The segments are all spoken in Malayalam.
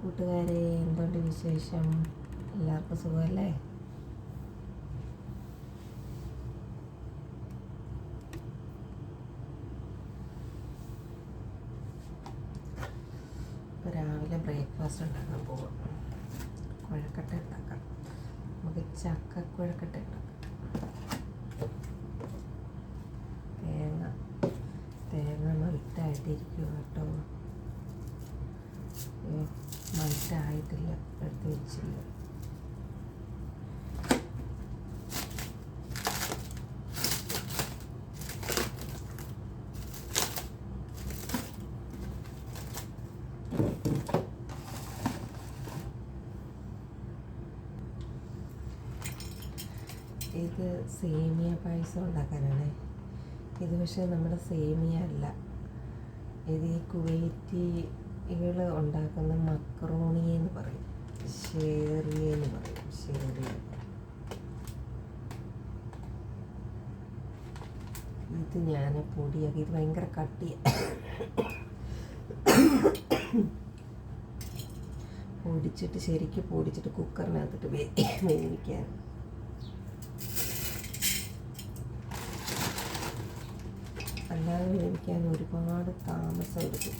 കൂട്ടുകാരെ എന്തുണ്ട് വിശേഷം? എല്ലാവർക്കും സുഖമല്ലേ? ഇപ്പോൾ രാവിലെ ബ്രേക്ക്ഫാസ്റ്റ് ഉണ്ടാക്കാൻ പോകും കുഴക്കട്ട ഉണ്ടാക്കാം. നമുക്ക് ചക്ക കുഴക്കട്ട ഉണ്ടാക്കാം. തേങ്ങ. തേങ്ങ മൽട്ടായിട്ടിരിക്കുക കേട്ടോ. മൽട്ടായിട്ടില്ല എടുത്ത് വെച്ചില്ല. ഇത് സേമിയ പായസം ഉണ്ടാക്കാനാണ്. ഇത് പക്ഷേ നമ്മുടെ സേമിയ അല്ല. ഇത് ഈ കുവൈറ്റികൾ ഉണ്ടാക്കുന്ന മക്രോണി എന്ന് പറയും. ഷേറിയ എന്ന് പറയും. ഷേറിയ ഇത് ഞാൻ പൊടിയാക്കി. ഇത് ഭയങ്കര കട്ടിയ. പൊടിച്ചിട്ട് ശരിക്ക് പൊടിച്ചിട്ട് കുക്കറിനകത്തിട്ട് വേവിക്കാൻ. അല്ലാതെ വേവിക്കാൻ ഒരുപാട് താമസം എടുക്കും.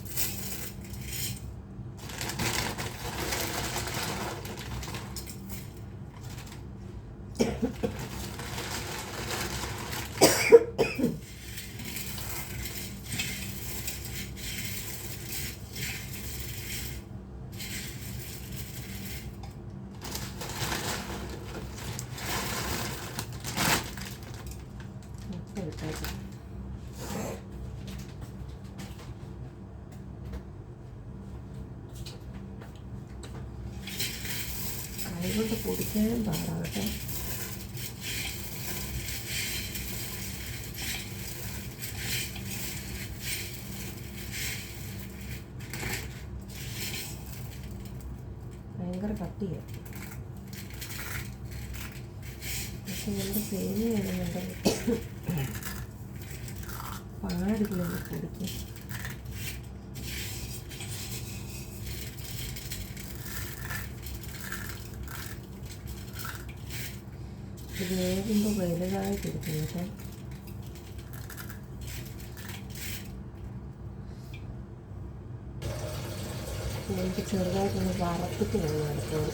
아, 이것도 모르게 말아. സേമിയ ആണെന്നുണ്ടെങ്കിൽ പാടില്ല കുടിക്കും ഇത് വേകുമ്പോൾ വലുതായിട്ട് എടുക്കും കേട്ടോ എനിക്ക് ചെറുതായിട്ടൊന്ന് വറുത്തിട്ട് വേണം അടുത്തോട്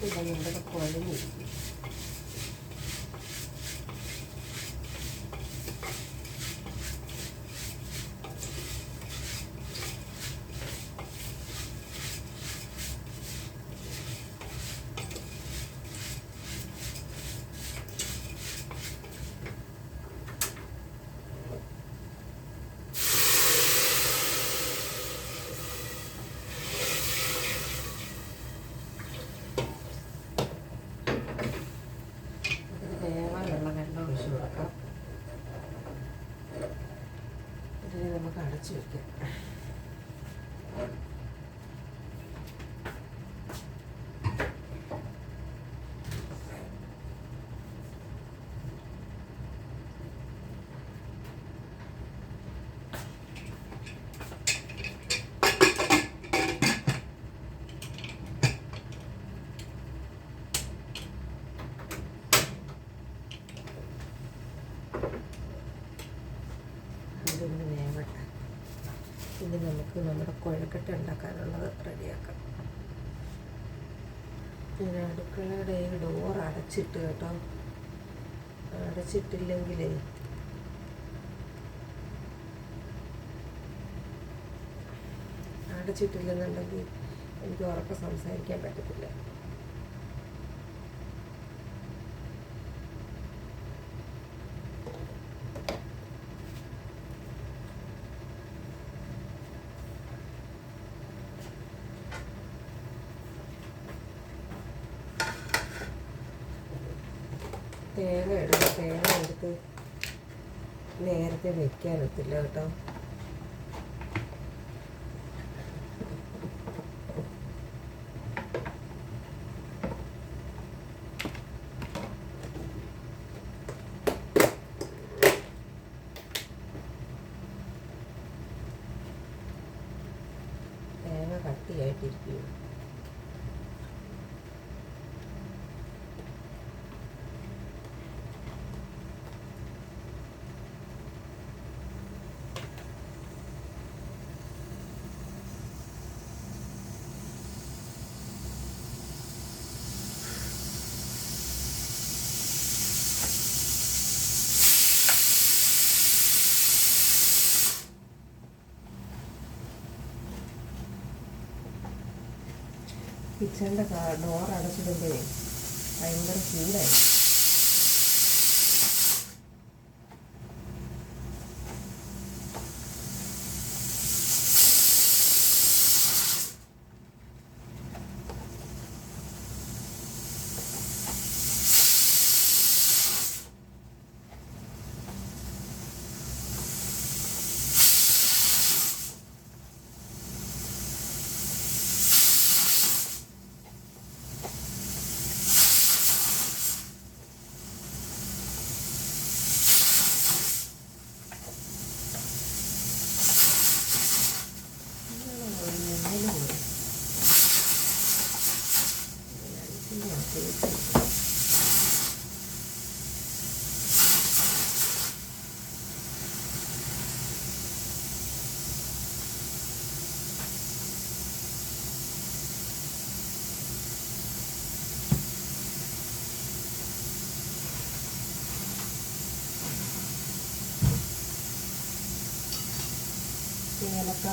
这个你นการ ഇത് നമുക്ക് നമ്മുടെ കൊഴക്കട്ട ഉണ്ടാക്കാനുള്ളത് റെഡിയാക്കാം. പിന്നെ അടുക്കളയുടെ ഈ ഡോർ അടച്ചിട്ട് കേട്ടോ. അടച്ചിട്ടില്ലെങ്കിലേ അടച്ചിട്ടില്ലെന്നുണ്ടെങ്കിൽ എനിക്ക് ഉറപ്പ് സംസാരിക്കാൻ പറ്റത്തില്ല തേങ്ങ എടുത്ത് തേങ്ങ എടുത്ത് നേരത്തെ കേട്ടോ തേങ്ങ കട്ടിയായിട്ടിരിക്കും കിച്ചണിന്റെ ഡോർ അടച്ചിടുമ്പോഴേ ഭയങ്കര ചൂടായി.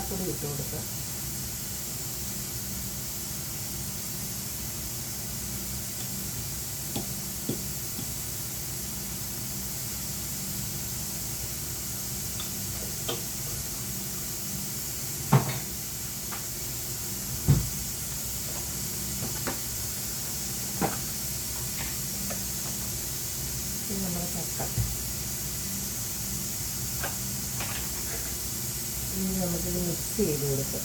ഏലക്കാപ്പൊടി ഇട്ട് കൊടുക്കുക ഇത് നമ്മുടെ ചക്ക ഇനി നമുക്കിത് മിക്സ് ചെയ്ത് കൊടുക്കും.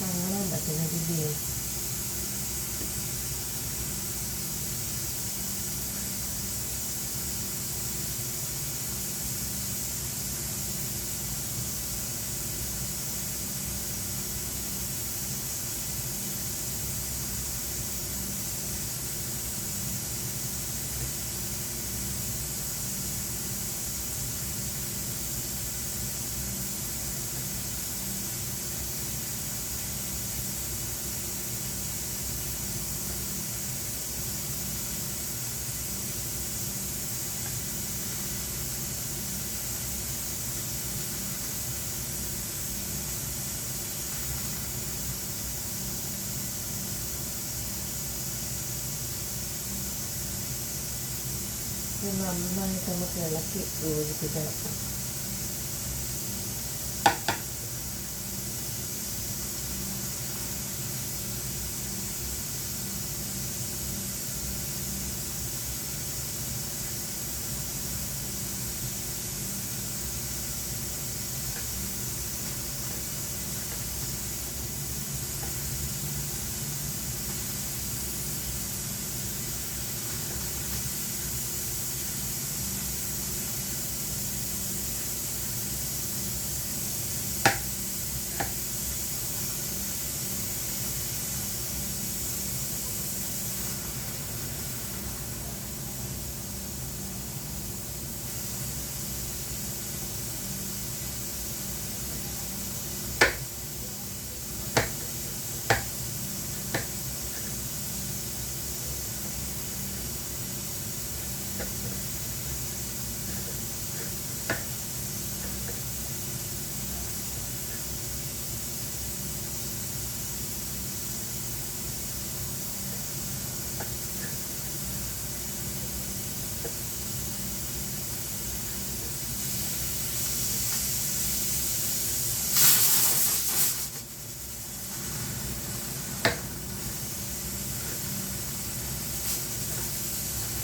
കാണാൻ പറ്റുന്ന രീതിയിൽ. ഇത് നന്നായിട്ട് നമുക്ക് ഇളക്കി യോജിപ്പിക്കണം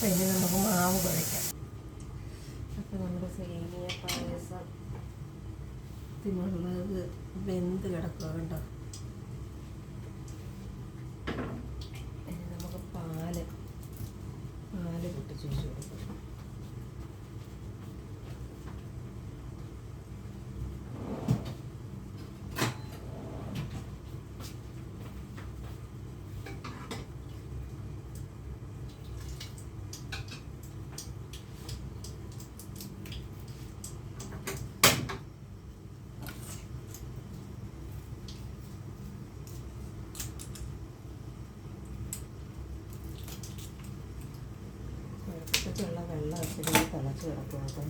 ഇനി നമുക്ക് മാവ് കുഴയ്ക്കാം അപ്പം നമ്മുടെ സേമിയ പായസം. ത്തിനുള്ളത് വെന്ത് കിടക്കുക കണ്ടോ ഇനി നമുക്ക് പാൽ പാൽ പൊട്ടിച്ച് വെച്ച് കൊടുക്കാം കുഴപ്പത്തിലുള്ള വെള്ളം എപ്പോഴും തിളച്ച് കിടക്കും അപ്പം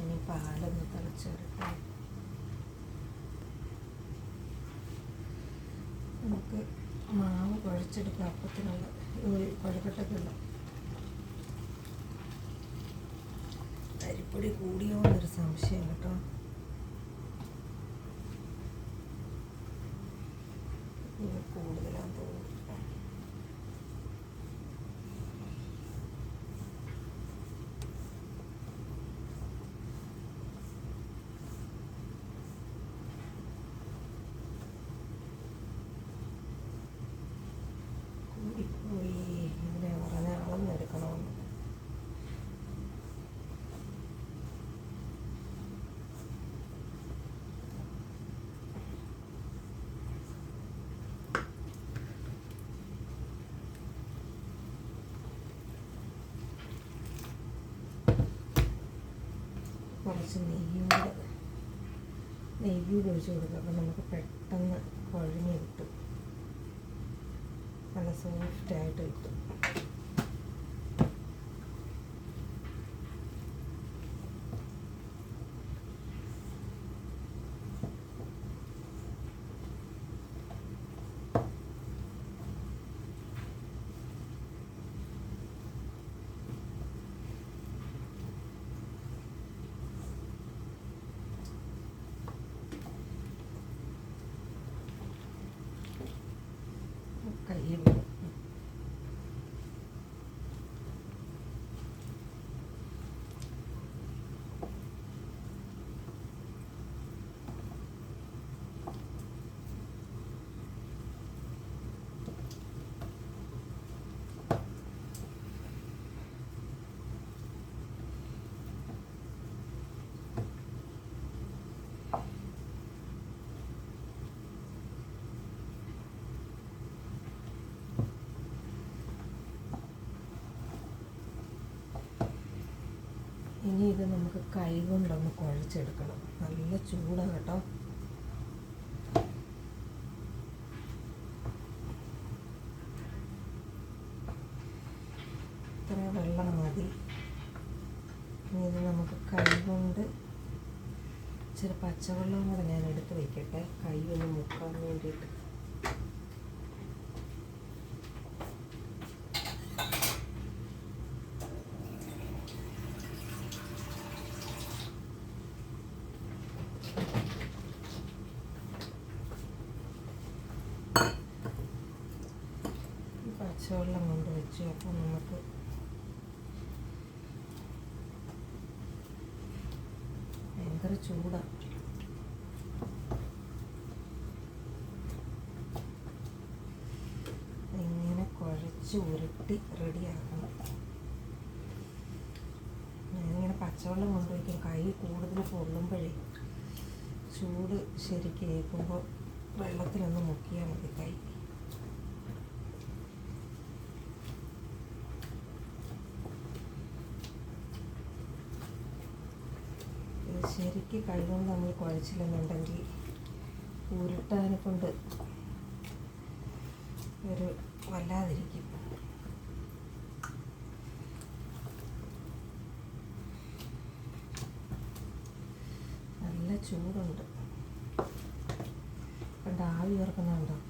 ഇനി പാലൊന്ന് തിളച്ച് വരട്ടെ നമുക്ക് കുഴച്ചെടുക്കാം അപ്പത്തിനുള്ള ഒരു കുഴക്കട്ടക്കുള്ള അരിപ്പൊടി കൂടിയോ എന്നൊരു സംശയം കേട്ടോ. കൂടുതലാന്ന് തോന്നുന്നു കുറച്ച് നെയ്യും കൂടെ നെയ്യ് കൂടെ ഒഴിച്ച് കൊടുക്കുക അപ്പം നമുക്ക് പെട്ടെന്ന് കുഴഞ്ഞ് കിട്ടും. നല്ല സോഫ്റ്റായിട്ട് കിട്ടും കയ്യിൽ ഇനി ഇത് നമുക്ക് കൈ കൊണ്ടൊന്ന് കുഴച്ചെടുക്കണം. നല്ല ചൂട കേട്ടോ. ഇത്ര വെള്ളം മതി. ഇനി ഇത് നമുക്ക് കൈ കൊണ്ട് ഇച്ചിരി പച്ചവെള്ളം കൂടെ ഞാൻ എടുത്ത് വയ്ക്കട്ടെ കൈ ഒന്ന് മുക്കാൻ വേണ്ടിയിട്ട്. പച്ചവെള്ളം കൊണ്ട് വെച്ച് അപ്പോൾ നമുക്ക് ഭയങ്കര ചൂടാണ് ഇങ്ങനെ കുഴച്ച് ഉരുട്ടി റെഡിയാക്കണം ഞാനിങ്ങനെ പച്ചവെള്ളം കൊണ്ടുവയ്ക്കും കൈ കൂടുതൽ പൊള്ളുമ്പോഴേ ചൂട് ശരിക്ക് ഏൽക്കുമ്പോൾ വെള്ളത്തിലൊന്ന് മുക്കിയാൽ മതി കൈ. ശരിക്ക് കൈകൊണ്ട് നമ്മൾ കുഴച്ചില്ലെന്നുണ്ടെങ്കിൽ ഉരുട്ടാനെ കൊണ്ട് ഒരു വല്ലാതിരിക്കും. നല്ല ചൂടുണ്ട്. அந்த ஆவி வர்க்கம்தான்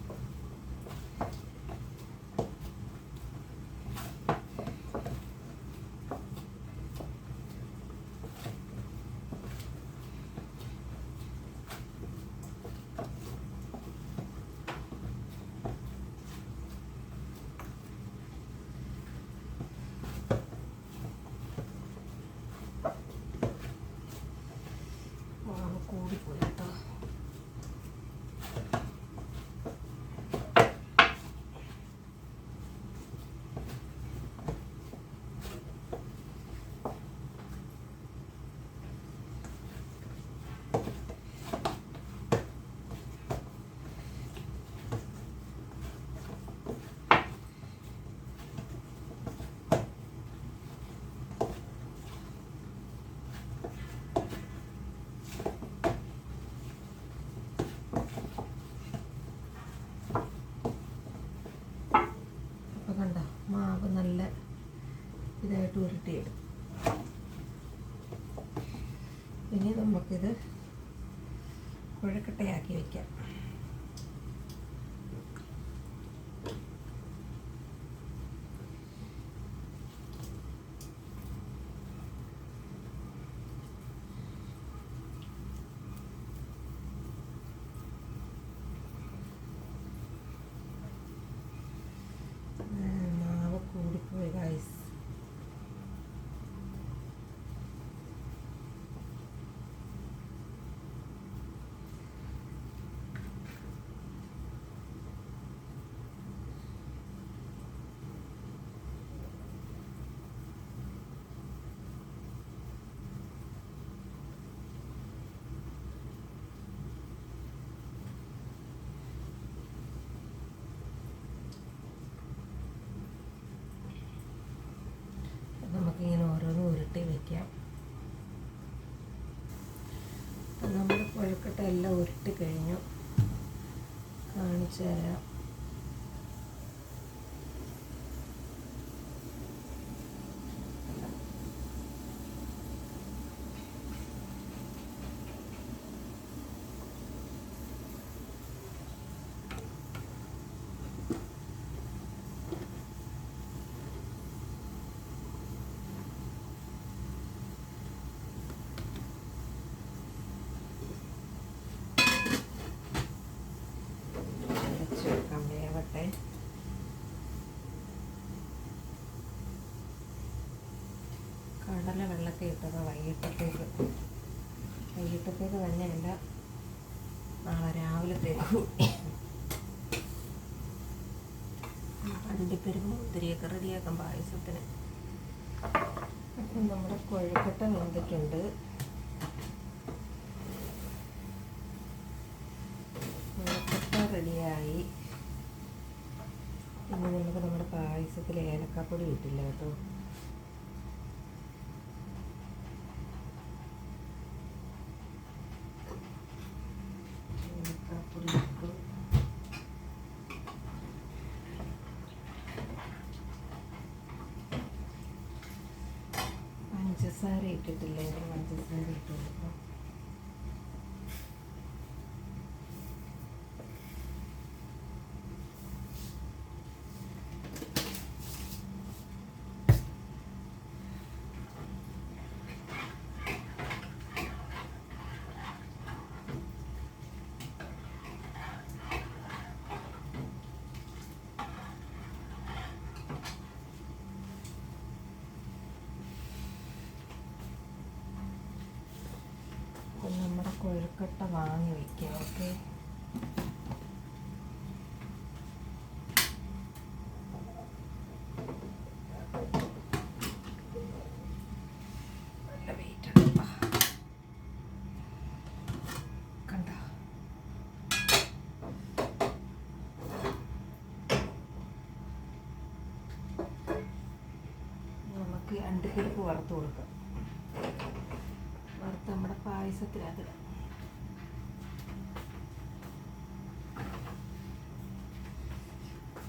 മാവ് കൂടിപ്പോയി കേട്ടോ അപ്പോൾ കണ്ട മാവ് നല്ല ഇതായിട്ട് ഉരുട്ടിയിടും നമുക്കിത് കുഴക്കട്ടയാക്കി വയ്ക്കാം ഉം, മാവ് കൂടിപ്പോയി ഗൈസ് നമുക്കിങ്ങനെ ഓരോന്ന് ഉരുട്ടി വയ്ക്കാം അപ്പം കൊഴുക്കട്ട എല്ലാം ഉരുട്ടി കഴിഞ്ഞു. കാണിച്ചു തരാം. ഇട്ടത് വൈകിട്ടത്തേക്ക് തന്നെ അല്ല. നാളെ രാവിലത്തേക്ക് അണ്ടിപ്പരിപ്പ് മുന്തിരിയൊക്കെ റെഡിയാക്കാം പായസത്തിന്. അപ്പം നമ്മുടെ കൊഴുക്കട്ട വെന്തിട്ടുണ്ട് കൊഴുക്കട്ട റെഡിയായി. ഇനി നമുക്ക് നമ്മുടെ പായസത്തിൽ ഏലക്കാപ്പൊടി ഇട്ടില്ല കേട്ടോ. കൊഴുക്കട്ട വാങ്ങി വയ്ക്കുക ഓക്കെ നല്ല വെയിറ്റ് ഉണ്ട് കണ്ട നമുക്ക് അണ്ടിപ്പരിപ്പ് വറുത്ത് കൊടുക്കാം വറുത്ത് നമ്മുടെ പായസത്തിനകത്തിടാം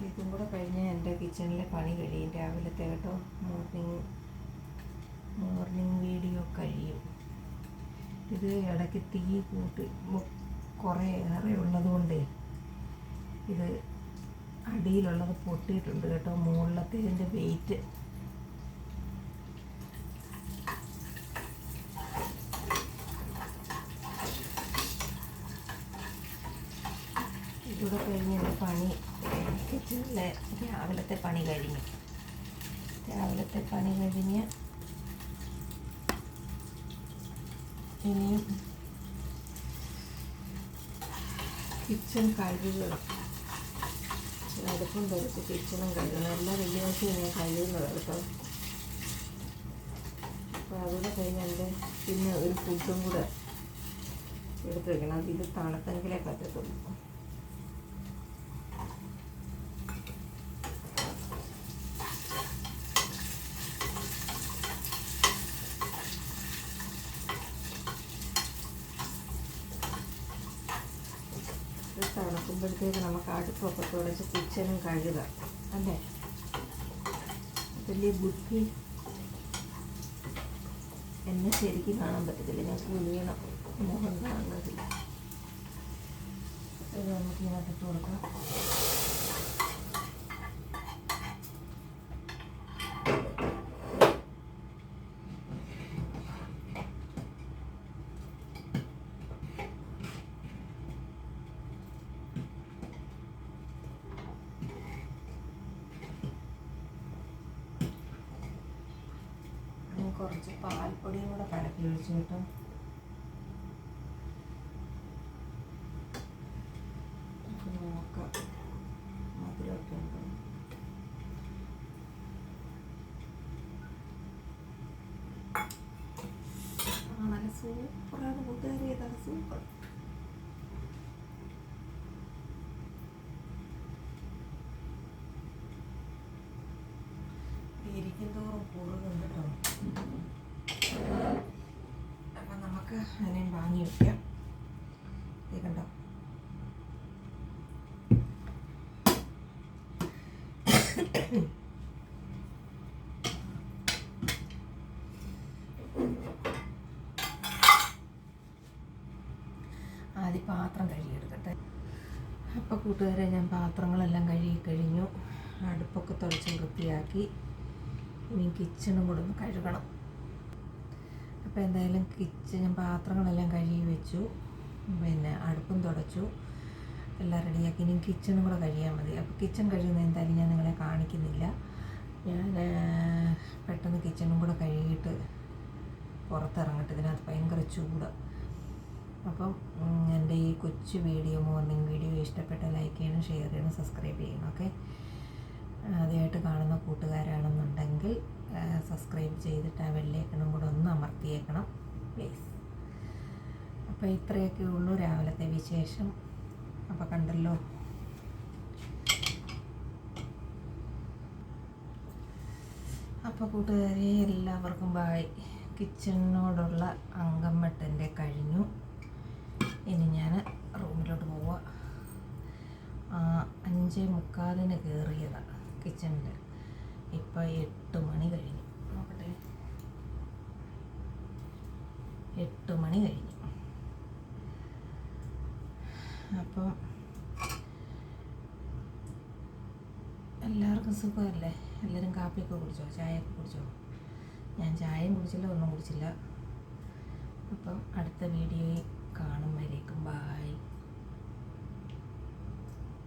ഇതും കൂടെ കഴിഞ്ഞാൽ എന്റെ കിച്ചണിലെ പണി കഴിയും. രാവിലത്തെ കേട്ടോ മോർണിംഗ് മോർണിംഗ് വീഡിയോ കഴിയും. ഇത് ഇടയ്ക്ക് തീ കൂട്ടി കുറേ ഏറെ ഉള്ളതുകൊണ്ട് ഇത് അടിയിലുള്ളത് പൊട്ടിയിട്ടുണ്ട് കേട്ടോ. മുകളിലത്തെ ഇതിന്റെ വെയിറ്റ് ഇതൂടെ കഴിഞ്ഞ് എന്റെ പണി കിച്ചണിലെ രാവിലത്തെ പണി കഴിഞ്ഞു. രാവിലത്തെ പണി കഴിഞ്ഞ് ഇനിയും കിച്ചൺ കഴുകണം. അടുപ്പും തരത്ത് കിച്ചണും കഴുകണം. എല്ലാ വെള്ളിയാഴ്ചയും ഞാൻ കഴുകുന്നത് കേട്ടോ. അപ്പോൾ അതുകൂടെ കഴിഞ്ഞ് എന്റെ പിന്നെ ഒരു ഫുഡും കൂടെ എടുത്ത് വെക്കണം. അത് ഇത് തണുത്തെങ്കിലേ പറ്റത്തുള്ളൂ ഇത് തണുക്കുമ്പോഴത്തേക്ക് നമുക്ക് അടുപ്പൊക്കെ തുടച്ച് കിച്ചനും കഴുകാം. അല്ലേ? വലിയ ബുദ്ധി എന്നെ ശരിക്കും കാണാൻ പറ്റത്തില്ല. ഞാൻ കുനിയണം മുഖം കാണുന്നതില്ല. നമുക്ക് ഇട്ട് കൊടുക്കാം ഇനി കുറച്ച് പാൽപ്പൊടിയും കൂടെ കലക്കി ഒഴിച്ചു കേട്ടോ നമുക്ക് നോക്കാം മധുരമൊക്കെ ഉണ്ടോ ആ നല്ല സൂപ്പറാണ് കൂട്ടുകാരി ഏതാണ് സൂപ്പർ ഇരിക്കും തോറും കുറുകും കേട്ടോ അപ്പം നമുക്ക് അതിനെ വാങ്ങി വയ്ക്കാം ഇത് കണ്ടോ ആദ്യം പാത്രം കഴുകിയെടുക്കട്ടെ. അപ്പോൾ കൂട്ടുകാരെ ഞാൻ പാത്രങ്ങളെല്ലാം കഴുകി കഴിഞ്ഞു. അടുപ്പൊക്കെ തുടച്ച് വൃത്തിയാക്കി. ഇനി കിച്ചണും കൂടെ ഒന്ന് കഴുകണം. അപ്പോൾ എന്തായാലും കിച്ചൺ ഞാൻ പാത്രങ്ങളെല്ലാം കഴുകി വെച്ചു. പിന്നെ അടുപ്പും തുടച്ചു. എല്ലാം റെഡിയാക്കി. ഇനി കിച്ചണും കൂടെ കഴിയാൽ മതി. അപ്പോൾ കിച്ചൺ കഴിയുന്നത് എന്തായാലും ഞാൻ നിങ്ങളെ കാണിക്കുന്നില്ല. ഞാൻ പെട്ടെന്ന് കിച്ചണും കൂടെ കഴുകിയിട്ട് പുറത്തിറങ്ങട്ടെ. ഇതിനകത്ത് ഭയങ്കര ചൂട്. അപ്പം എന്റെ ഈ കൊച്ചു വീഡിയോ മോർണിംഗ് വീഡിയോ ഇഷ്ടപ്പെട്ട ലൈക്ക് ചെയ്യണം ഷെയർ ചെയ്യണം സബ്സ്ക്രൈബ് ചെയ്യണം ഓക്കെ? ആദ്യമായിട്ട് കാണുന്ന കൂട്ടുകാരാണെന്നുണ്ടെങ്കിൽ സബ്സ്ക്രൈബ് ചെയ്തിട്ട് ആ വെള്ളേക്കണം കൂടെ ഒന്ന് അമർത്തിയേക്കണം പ്ലീസ് അപ്പോൾ ഇത്രയൊക്കെ ഉള്ളൂ രാവിലത്തെ വിശേഷം. അപ്പോൾ കണ്ടല്ലോ. അപ്പോൾ കൂട്ടുകാരെ എല്ലാവർക്കും ബായ്. കിച്ചണിനോടുള്ള അങ്കമ്മട്ടന്റെ കഴിഞ്ഞു. ഇനി ഞാൻ റൂമിലോട്ട് പോവുക അഞ്ച് മുക്കാലിന് കയറിയതാണ് കിച്ചണിൽ ഇപ്പോൾ എട്ട് മണി കഴിഞ്ഞു. നോക്കട്ടെ. എട്ട് മണി കഴിഞ്ഞു. അപ്പം എല്ലാവർക്കും സുഖമല്ലേ? എല്ലാവരും കാപ്പിയൊക്കെ കുടിച്ചോ? ചായയൊക്കെ കുടിച്ചോ? ഞാൻ ചായയും കുടിച്ചില്ല ഒന്നും കുടിച്ചില്ല. അപ്പം അടുത്ത വീഡിയോയിൽ Goodbye.